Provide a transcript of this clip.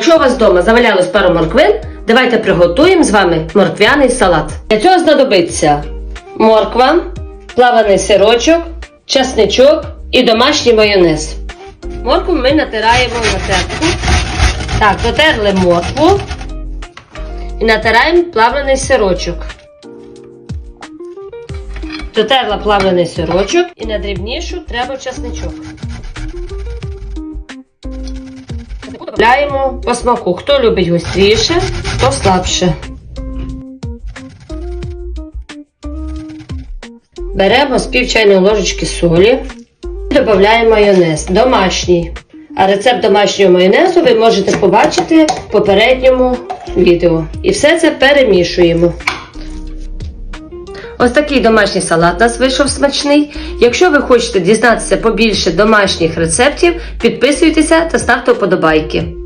Якщо у вас вдома завалялось пару морквин, давайте приготуємо з вами морквяний салат. Для цього знадобиться морква, плаваний сирочок, часничок і домашній майонез. Моркву ми натираємо на терку. Так, дотерли моркву і натираємо плавлений сирочок. Дотерла плавлений сирочок і на дрібнішу треба часничок. Додаємо по смаку. Хто любить гостріше, хто слабше. Беремо з пів чайної ложечки солі. і Додаємо майонез домашній. А рецепт домашнього майонезу ви можете побачити в попередньому відео. І все це перемішуємо. Ось такий домашній салат у нас вийшов смачний. Якщо ви хочете дізнатися побільше домашніх рецептів, підписуйтеся та ставте вподобайки.